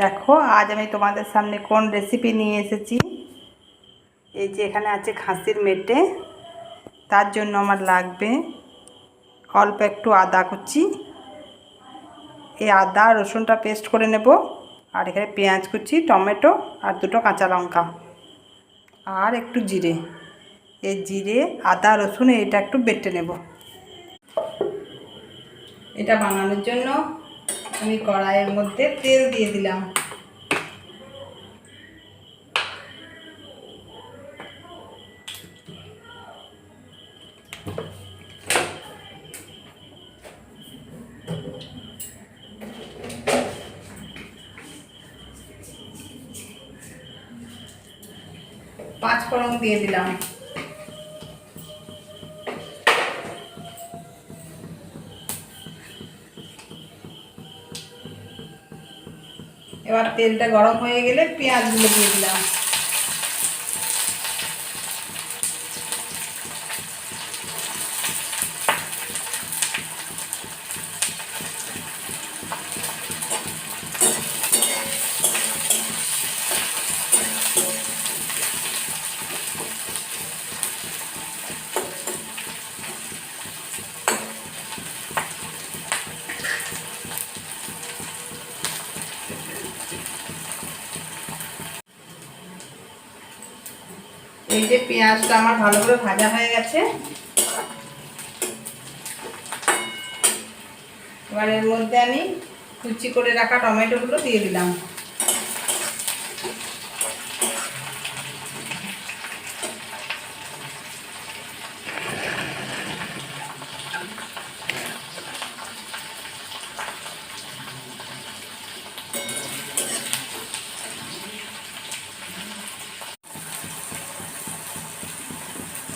দেখো, আজ আমি তোমাদের সামনে কোন রেসিপি নিয়ে এসেছি? এই যে এখানে আছে খাসির মেটে, তার জন্য আমার লাগবে অল্প একটু আদা কুচি। এই আদা, রসুনটা পেস্ট করে নেব, আর এখানে পেঁয়াজ কুচি, টমেটো, আর দুটো কাঁচা লঙ্কা, আর একটু জিরে। এই জিরে, আদা, রসুন এটা একটু বেটে নেব। এটা বানানোর জন্য আমি কড়াইয়ের মধ্যে তেল দিয়ে দিলাম। পাঁচ ফোড়ন দিয়ে দিলাম। এবার তেলটা গরম হয়ে গেলে পেঁয়াজগুলো দিয়ে দিলাম। এই যে পেঁয়াজটা আমার ভালো করে ভাজা হয়ে গেছে। এবার এর মধ্যে আমি কুচি করে রাখা টমেটোগুলো দিয়ে দিলাম।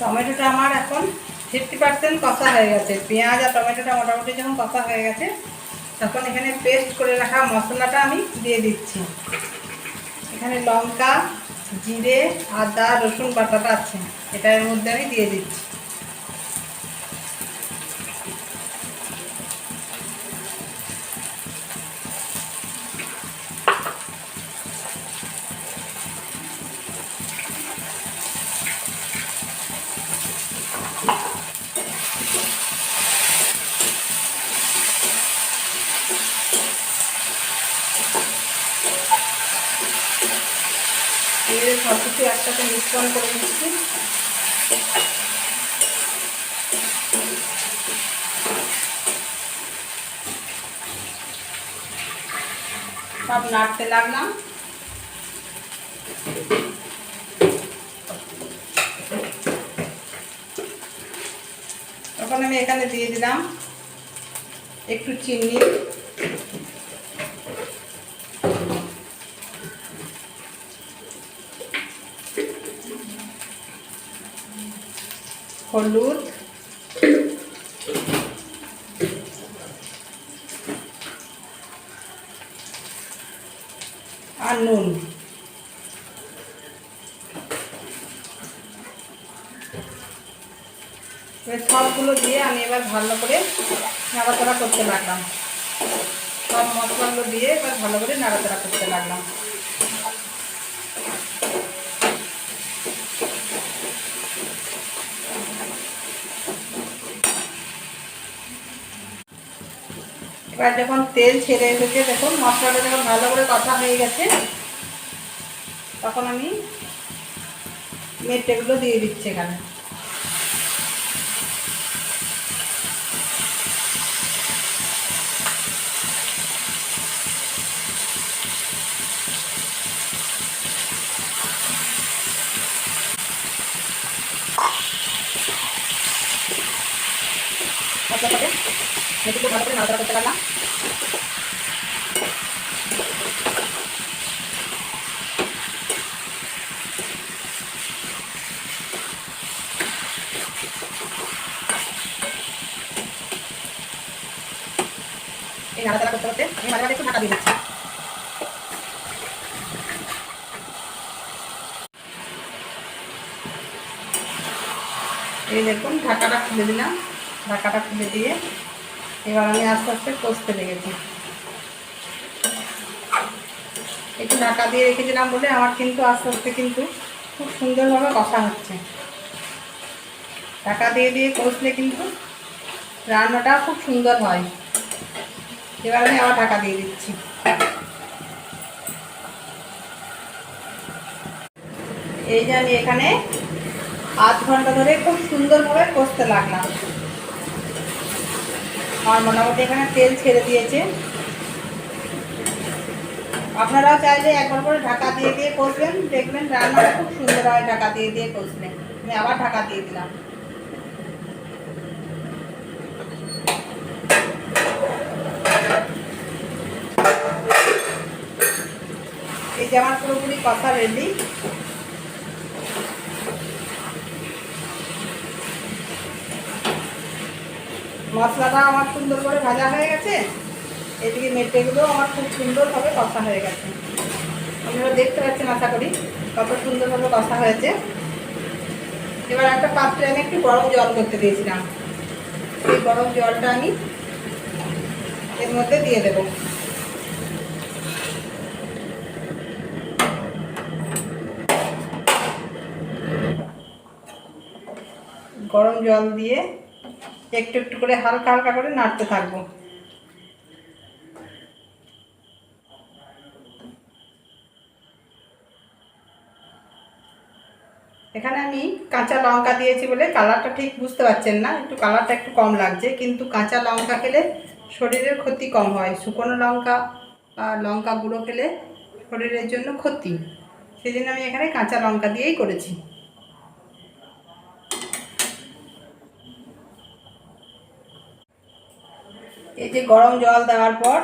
টমেটোটা আমার এখন ফিফটি পার্সেন্ট কষা হয়ে গেছে। পেঁয়াজ আর টমেটোটা মোটামুটি যখন কষা হয়ে গেছে, তখন এখানে পেস্ট করে রাখা মশলাটা আমি দিয়ে দিচ্ছি। এখানে লঙ্কা, জিরে, আদা, রসুন বাটাটা আছে, এটার মধ্যে আমি দিয়ে দিচ্ছি। একসাথে মিশ্রণ করে নিচ্ছি। সব নাড়তে লাগলাম। তখন আমি এখানে দিয়ে দিলাম একটু চিনি। হলুদ। আর নুন। সবগুলো দিয়ে আমি এবার ভালো করে নাড়াচাড়া করতে লাগলাম। সব মশলাগুলো দিয়ে এবার ভালো করে নাড়াচাড়া করতে লাগলাম। এবার যখন তেল ছেড়ে এসেছে, দেখুন, মশলাটা যখন ভালো করে কথা হয়ে গেছে, তখন আমি মেটেগুলো দিয়ে দিচ্ছি এখানে। মশলাটাকে মেটেগুলো ভালো করে নাড়াচাড়া করতে পারলাম এই নাড়াচাড়া করতে করতে আমি মাঝে মাঝে একটু ঢাকা দিয়ে দিচ্ছি এই দেখুন ঢাকাটা খুলে দিলাম ঢাকাটা খুলে দিয়ে এবার আমি আস্তে আস্তে কষতে লেগেছি। একটু ঢাকা দিয়ে রেখেছিলাম বলে আমার কিন্তু আস্তে আস্তে কিন্তু খুব সুন্দরভাবে কষা হচ্ছে। ঢাকা দিয়ে দিয়ে কষলে কিন্তু রান্নাটা খুব সুন্দর হয়। এবার আমি আবার ঢাকা দিয়ে দিচ্ছি। এই যে আমি এখানে আধ ঘণ্টা ধরে খুব সুন্দরভাবে কষতে লাগলাম। আমার মোটামুটি এখানে তেল ছেড়ে দিয়েছে। আপনারাও চাইলে একবার করে ঢাকা দিয়ে দিয়ে কষবেন। দেখবেন রান্নাটা খুব সুন্দর হয় ঢাকা দিয়ে দিয়ে কষলে। আমি আবার ঢাকা দিয়ে দিলাম। এই যে আমার পুরোপুরি কষা রেডি মশলাটা আমার সুন্দর করে ভাজা হয়ে গেছে। এদিকে মেটেগুলো আমার খুব সুন্দরভাবে কষা হয়ে গেছে। আপনারা দেখতে পাচ্ছেন, আশা করি কত সুন্দরভাবে কষা হয়েছে। এবার একটা পাত্রে আমি একটু গরম জল করতে দিয়েছিলাম। সেই গরম জলটা আমি এর মধ্যে দিয়ে দেব। গরম জল দিয়ে একটু একটু করে হালকা হালকা করে নাড়তে থাকব। এখানে আমি কাঁচা লঙ্কা দিয়েছি বলে কালারটা ঠিক বুঝতে পারছেন না, একটু কালারটা একটু কম লাগছে, কিন্তু কাঁচা লঙ্কা খেলে শরীরের ক্ষতি কম হয়, শুকনো লঙ্কা আর লঙ্কা গুঁড়ো খেলে শরীরের জন্য ক্ষতি। সেই জন্য আমি এখানে কাঁচা লঙ্কা দিয়েই করেছি। যে গরম জল দেওয়ার পর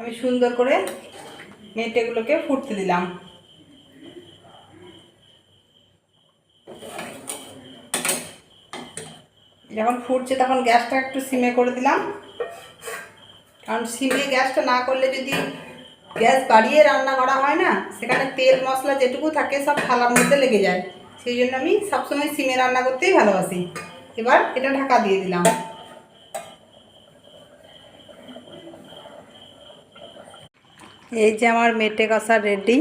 আমি সুন্দর করে মেটেগুলোকে ফুটতে দিলাম। যখন ফুটছে তখন গ্যাসটা একটু সিমে করে দিলাম। কারণ সিমে গ্যাসটা না করলে যদি গ্যাস বাড়িয়ে রান্না করা হয় না, সেখানে তেল, মশলা যেটুকু থাকে সব থালার মধ্যে লেগে যায়। সেই জন্য আমি সবসময় সিমে রান্না করতেই ভালোবাসি। এবার এটা ঢাকা দিয়ে দিলাম। এই যে আমার মেটে কষা রেডি।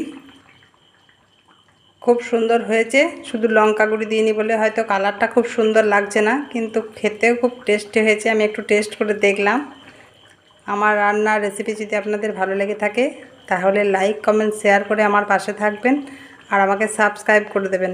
খুব সুন্দর হয়েছে। শুধু লঙ্কা গুঁড়ি দিইনি বলে হয়তো কালারটা খুব সুন্দর লাগছে না, কিন্তু খেতেও খুব টেস্টি হয়েছে। আমি একটু টেস্ট করে দেখলাম। আমার রান্নার রেসিপি যদি আপনাদের ভালো লেগে থাকে, তাহলে লাইক কমেন্ট শেয়ার করে আমার পাশে থাকবেন। আর আমাকে সাবস্ক্রাইব করে দেবেন।